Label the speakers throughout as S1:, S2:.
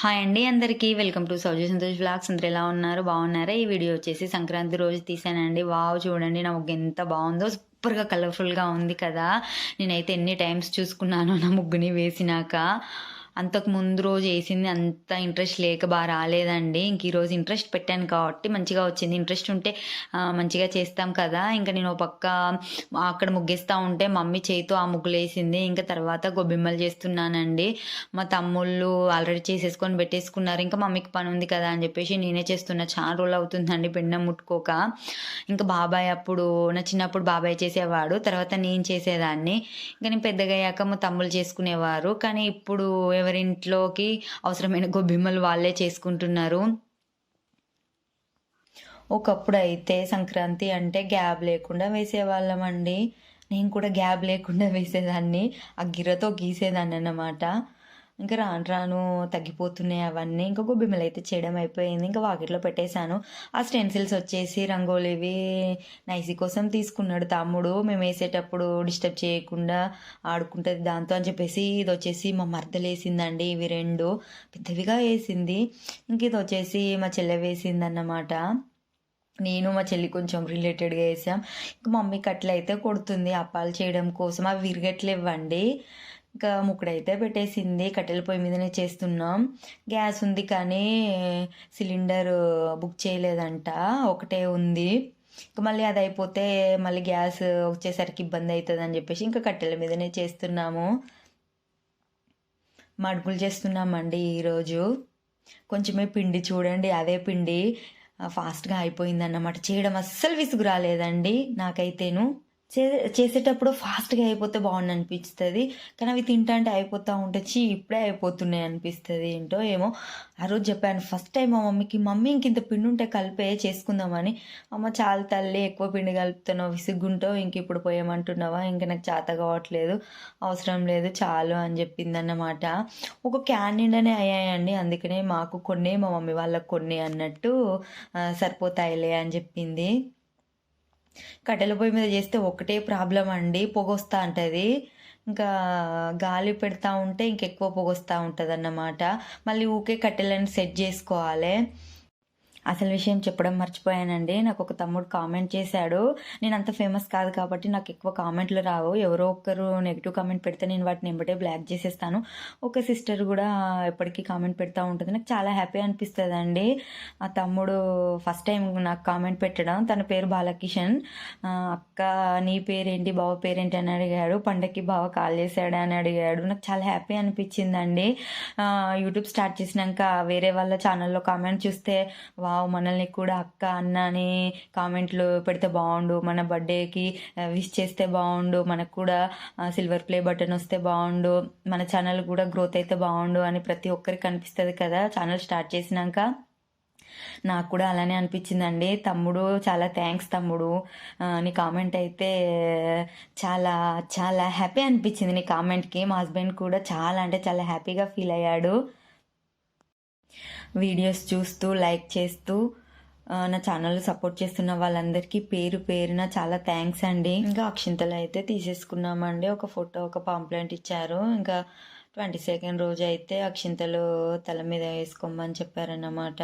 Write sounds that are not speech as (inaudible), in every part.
S1: Hi అండి అందరికీ. Welcome to సౌజీ సంతోష్ బ్లాగ్స్ అందరు ఎలా ఉన్నారు? బాగున్నారా? ఈ వీడియో వచ్చేసి సంక్రాంతి రోజు తీసానండి. వావ్ చూడండి నా ముగ్గు ఎంత బాగుందో. సూపర్గా కలర్ఫుల్గా ఉంది కదా. నేనైతే ఎన్ని టైమ్స్ చూసుకున్నానో నా ముగ్గుని వేసినాక. అంతకు ముందు రోజు వేసింది అంత ఇంట్రెస్ట్ లేక బాగా రాలేదండి. ఇంక ఈరోజు ఇంట్రెస్ట్ పెట్టాను కాబట్టి మంచిగా వచ్చింది. ఇంట్రెస్ట్ ఉంటే మంచిగా చేస్తాం కదా. ఇంకా నేను ఓ పక్క అక్కడ ముగ్గేస్తూ ఉంటే మమ్మీ చేతితో ఆ ముగ్గులు వేసింది. ఇంకా తర్వాత గొబ్బిమ్మలు చేస్తున్నానండి. మా తమ్ముళ్ళు ఆల్రెడీ చేసేసుకొని పెట్టేసుకున్నారు. ఇంకా మమ్మీకి పని ఉంది కదా అని చెప్పేసి నేనే చేస్తున్నా. చాలా రోజులు అవుతుందండి పెండం ముట్టుకోక. ఇంకా బాబాయ్ అప్పుడు నా చిన్నప్పుడు బాబాయ్ చేసేవాడు. తర్వాత నేను చేసేదాన్ని. ఇంకా నేను పెద్దగా అయ్యాక మా తమ్ముళ్ళు చేసుకునేవారు. కానీ ఇప్పుడు ఎవరింట్లోకి అవసరమైన గొబ్బిమ్మలు వాళ్ళే చేసుకుంటున్నారు. ఒకప్పుడు అయితే సంక్రాంతి అంటే గ్యాప్ లేకుండా వేసేవాళ్ళం అండి నేను కూడా గ్యాప్ లేకుండా వేసేదాన్ని. ఆ గిర్రతో గీసేదాన్ని అన్నమాట ఇంకా రాను రాను తగ్గిపోతున్నాయి అవన్నీ. ఇంకా గొబ్బిమ్మలు అయితే చేయడం అయిపోయింది. ఇంకా వాకిట్లో పెట్టేశాను. ఆ స్టెన్సిల్స్ వచ్చేసి రంగోలివి నైసి కోసం తీసుకున్నాడు తమ్ముడు. మేము వేసేటప్పుడు డిస్టర్బ్ చేయకుండా ఆడుకుంటుంది దాంతో అని చెప్పేసి ఇది వచ్చేసి మా మర్దలేసిందండి ఇవి రెండు పెద్దవిగా వేసింది. ఇంక ఇది వచ్చేసి మా చెల్లె వేసింది అన్నమాట నేను మా చెల్లి కొంచెం రిలేటెడ్గా వేసాం. ఇంకా మమ్మీ కట్లయితే కొడుతుంది అప్పాలు చేయడం కోసం. అవి విరగట్లేవ్వండి ఇంకా ముక్కడైతే పెట్టేసింది కట్టెల పొయ్యి మీదనే చేస్తున్నాం. గ్యాస్ ఉంది కానీ సిలిండర్ బుక్ చేయలేదంట ఒకటే ఉంది. ఇంకా మళ్ళీ అది అయిపోతే మళ్ళీ గ్యాస్ వచ్చేసరికి ఇబ్బంది అవుతుంది అని చెప్పేసి ఇంకా కట్టెల మీదనే చేస్తున్నాము. మడుపులు చేస్తున్నామండి ఈరోజు. కొంచెమే పిండి చూడండి అదే పిండి. ఫాస్ట్గా అయిపోయిందన్నమాట. చేయడం అస్సలు విసుగు రాలేదండి నాకైతేను. చే చేసేటప్పుడు ఫాస్ట్గా అయిపోతే బాగుండు అనిపిస్తుంది. కానీ అవి తింటా అంటే అయిపోతూ ఉంటే చీ ఇప్పుడే అయిపోతున్నాయి అనిపిస్తుంది ఏంటో ఏమో. ఆ రోజు చెప్పాను ఫస్ట్ టైం మా మమ్మీకి మమ్మీ ఇంక ఇంత పిండి ఉంటే కలిపే చేసుకుందామని. అమ్మ చాలా తల్లి ఎక్కువ పిండి కలుపుతున్నావు విసుగ్గుంటావు ఇంక ఇప్పుడు పోయేమంటున్నావా? ఇంక నాకు చేత కావట్లేదు అవసరం లేదు చాలు అని చెప్పింది అన్నమాట ఒక క్యాన్ నిండానే అయ్యాయండి. అందుకనే మాకు కొన్ని మా మమ్మీ వాళ్ళకి కొన్ని అన్నట్టు సరిపోతాయిలే అని చెప్పింది. కట్టెల పొయ్యి మీద చేస్తే ఒకటే ప్రాబ్లం అండి పొగొస్తా ఉంటుంది. ఇంకా గాలి పెడతా ఉంటే ఇంకెక్కువ పొగొస్తూ ఉంటుంది అన్నమాట మళ్ళీ ఊకే కట్టెలను సెట్ చేసుకోవాలి. అసలు విషయం చెప్పడం మర్చిపోయానండి. నాకు ఒక తమ్ముడు కామెంట్ చేశాడు. నేను అంత ఫేమస్ కాదు కాబట్టి నాకు ఎక్కువ కామెంట్లు రావు. ఎవరో ఒక్కరు నెగిటివ్ కామెంట్ పెడితే నేను వాటిని ఎంబటే బ్లాక్ చేసేస్తాను. ఒక సిస్టర్ కూడా ఎప్పటికీ కామెంట్ పెడతా ఉంటుంది. నాకు చాలా హ్యాపీ అనిపిస్తుంది అండి ఆ తమ్ముడు ఫస్ట్ టైం నాకు కామెంట్ పెట్టడం. తన పేరు బాలకిషన్. అక్క నీ పేరేంటి? బావ పేరేంటి? అని అడిగాడు. పండక్కి బావ కాల్ చేశాడు అని అడిగాడు. నాకు చాలా హ్యాపీ అనిపించిందండి. యూట్యూబ్ స్టార్ట్ చేసినాక వేరే వాళ్ళ ఛానల్లో కామెంట్ చూస్తే వావ్ మనల్ని కూడా అక్క అన్న అని కామెంట్లు పెడితే బాగుండు. మన బర్త్డేకి విష్ చేస్తే బాగుండు. మనకు కూడా సిల్వర్ ప్లే బటన్ వస్తే బాగుండు. మన ఛానల్ కూడా గ్రోత్ అయితే బాగుండు అని ప్రతి ఒక్కరికి అనిపిస్తుంది కదా. ఛానల్ స్టార్ట్ చేసినాక నాకు కూడా అలానే అనిపించిందండి. తమ్ముడు చాలా థ్యాంక్స్ తమ్ముడు. నీ కామెంట్ అయితే చాలా చాలా హ్యాపీ అనిపించింది నీ కామెంట్కి. మా హస్బెండ్ కూడా చాలా అంటే చాలా హ్యాపీగా ఫీల్ అయ్యాడు. వీడియోస్ చూస్తూ లైక్ చేస్తూ నా ఛానల్ సపోర్ట్ చేస్తున్న వాళ్ళందరికీ పేరు పేరున చాలా థ్యాంక్స్ అండి. ఇంకా అక్షింతలు అయితే తీసేసుకున్నామండి. ఒక ఫోటో ఒక పాంప్లెంట్ ఇచ్చారు. ఇంకా ట్వంటీ సెకండ్ రోజు అయితే అక్షింతలు తల మీద వేసుకోమని చెప్పారన్నమాట.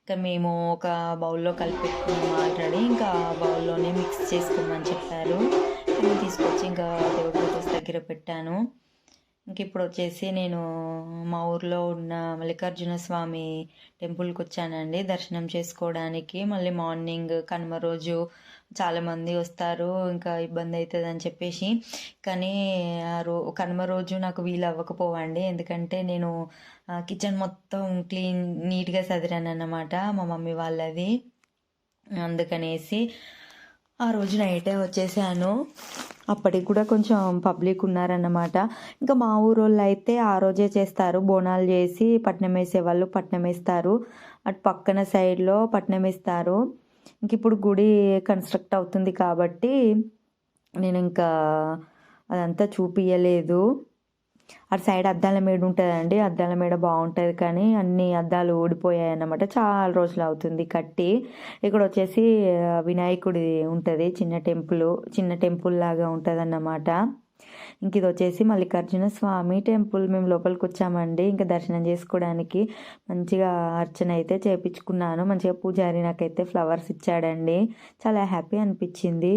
S1: ఇంకా మేము ఒక బౌల్లో కలిపెట్టుకుని మాట్లాడి ఆల్రెడీ ఇంకా బౌల్లోనే మిక్స్ చేసుకోమని చెప్పారు. తీసుకొచ్చి ఇంకా దేవుడి దగ్గర పెట్టాను. ఇంక ఇప్పుడు వచ్చేసి నేను మా ఊర్లో ఉన్న మల్లికార్జున స్వామి టెంపుల్కి వచ్చానండి దర్శనం చేసుకోవడానికి. మళ్ళీ మార్నింగ్ కనుమ రోజు చాలామంది వస్తారు ఇంకా ఇబ్బంది అవుతుంది అని చెప్పేసి. కానీ ఆ రో కనుమ రోజు నాకు వీలు అవ్వకపోవండి ఎందుకంటే నేను కిచెన్ మొత్తం క్లీన్ నీట్గా సదిరాను అన్నమాట మా మమ్మీ వాళ్ళది. అందుకనేసి ఆ రోజు నైటే వచ్చేసాను. అప్పటికి కూడా కొంచెం పబ్లిక్ ఉన్నారన్నమాట. ఇంకా మా ఊరోళ్ళు అయితే ఆ రోజే చేస్తారు. బోనాలు చేసి పట్నం వేసే వాళ్ళు పట్నం వేస్తారు. అటు పక్కన సైడ్లో పట్నం వేస్తారు. ఇంక ఇప్పుడు గుడి కన్స్ట్రక్ట్ అవుతుంది కాబట్టి నేను ఇంకా అదంతా చూపించలేదు అటు సైడ్ అద్దాల మేడ ఉంటుందండి. అద్దాల మేడ బాగుంటుంది కానీ అన్ని అద్దాలు ఊడిపోయాయి అన్నమాట చాలా రోజులు అవుతుంది కట్టి. ఇక్కడ వచ్చేసి వినాయకుడి ఉంటుంది. చిన్న టెంపుల్ చిన్న టెంపుల్ లాగా ఉంటుంది అన్నమాట ఇంక ఇది వచ్చేసి మల్లికార్జున స్వామి టెంపుల్. మేము లోపలికి వచ్చామండి. ఇంకా దర్శనం చేసుకోవడానికి మంచిగా అర్చన అయితే చేపించుకున్నాను. మంచిగా పూజారి నాకైతే ఫ్లవర్స్ ఇచ్చాడండి. చాలా హ్యాపీ అనిపించింది.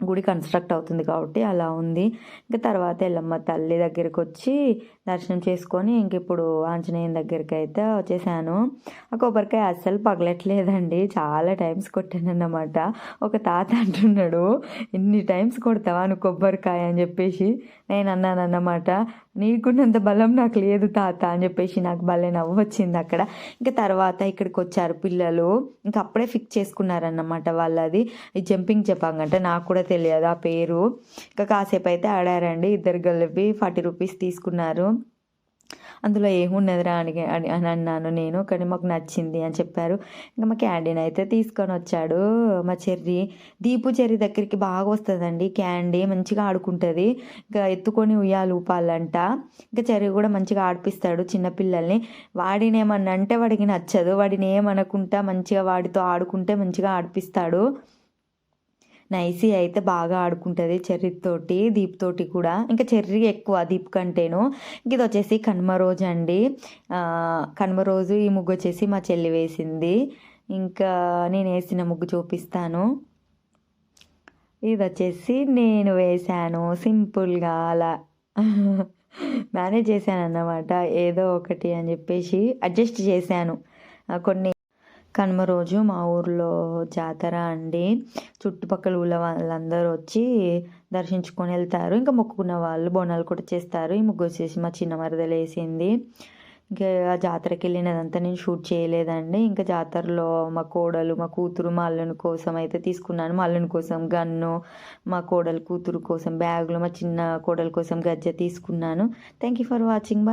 S1: గుడి కన్స్ట్రక్ట్ అవుతుంది కాబట్టి అలా ఉంది. ఇంకా తర్వాత ఎల్లమ్మ తల్లి దగ్గరికి వచ్చి దర్శనం చేసుకొని ఇంక ఇప్పుడు ఆంజనేయం దగ్గరికి అయితే వచ్చేసాను. ఆ కొబ్బరికాయ అస్సలు పగలట్లేదండి. చాలా టైమ్స్ కొట్టాను అన్నమాట ఒక తాత అంటున్నాడు ఇన్ని టైమ్స్ కొడతావా నువ్వు కొబ్బరికాయ? అని చెప్పేసి నేను అన్నాను అన్నమాట నీకున్నంత బలం నాకు లేదు తాత అని చెప్పేసి నాకు భలే నవ్వు వచ్చింది అక్కడ. ఇంకా తర్వాత ఇక్కడికి వచ్చారు పిల్లలు. ఇంకా అప్పుడే ఫిక్స్ చేసుకున్నారన్నమాట వాళ్ళది. ఈ జంపింగ్ చెప్పాంగంటే నాకు కూడా తెలియదు ఆ పేరు. ఇంకా కాసేపు అయితే ఆడారండి. ఇద్దరు కలిపి ఫార్టీ రూపీస్ తీసుకున్నారు. అందులో ఏమున్నదిరా అని అని అని అన్నాను నేను. కానీ మాకు నచ్చింది అని చెప్పారు. ఇంకా మా క్యాండీని అయితే తీసుకొని వచ్చాడు. మా చెర్రీ దీపు చెర్రీ దగ్గరికి బాగా వస్తుందండి. క్యాండీ మంచిగా ఆడుకుంటుంది. ఇంకా ఎత్తుకొని ఉయ్యాలు ఊపాలంట. ఇంకా చెర్రీ కూడా మంచిగా ఆడిపిస్తాడు చిన్నపిల్లల్ని వాడిని ఏమన్నా అంటే వాడికి నచ్చదు. వాడిని ఏమనకుండా మంచిగా వాడితో ఆడుకుంటే మంచిగా ఆడిపిస్తాడు. నైసీ అయితే బాగా ఆడుకుంటుంది చెర్రీతోటి దీప్ తోటి కూడా. ఇంకా చెర్రీ ఎక్కువ దీప్ కంటేను. ఇంక ఇది వచ్చేసి కనుమ రోజు అండి. కనుమ రోజు ఈ ముగ్గు వచ్చేసి మా చెల్లి వేసింది. ఇంకా నేను వేసిన ముగ్గు చూపిస్తాను. ఇది వచ్చేసి నేను వేశాను సింపుల్గా అలా. (laughs) మేనేజ్ చేశాను అన్నమాట ఏదో ఒకటి అని చెప్పేసి అడ్జస్ట్ చేశాను. కొన్ని కనుమ రోజు మా ఊర్లో జాతర అండి. చుట్టుపక్కల ఊళ్ళ వాళ్ళందరూ వచ్చి దర్శించుకొని వెళ్తారు. ఇంకా మొక్కుకున్న వాళ్ళు బోనాలు కూడా చేస్తారు. ఈ ముగ్గు వచ్చేసి మా చిన్న మరదలు వేసింది. ఇంకా ఆ జాతరకి వెళ్ళినదంతా నేను షూట్ చేయలేదండి. ఇంకా జాతరలో మా కోడలు మా కూతురు మా అల్లుని కోసం అయితే తీసుకున్నాను. మా అల్లుని కోసం గన్ను మా కోడలు కూతురు కోసం బ్యాగులు మా చిన్న కోడలు కోసం గజ్జె తీసుకున్నాను. Thank you for watching bye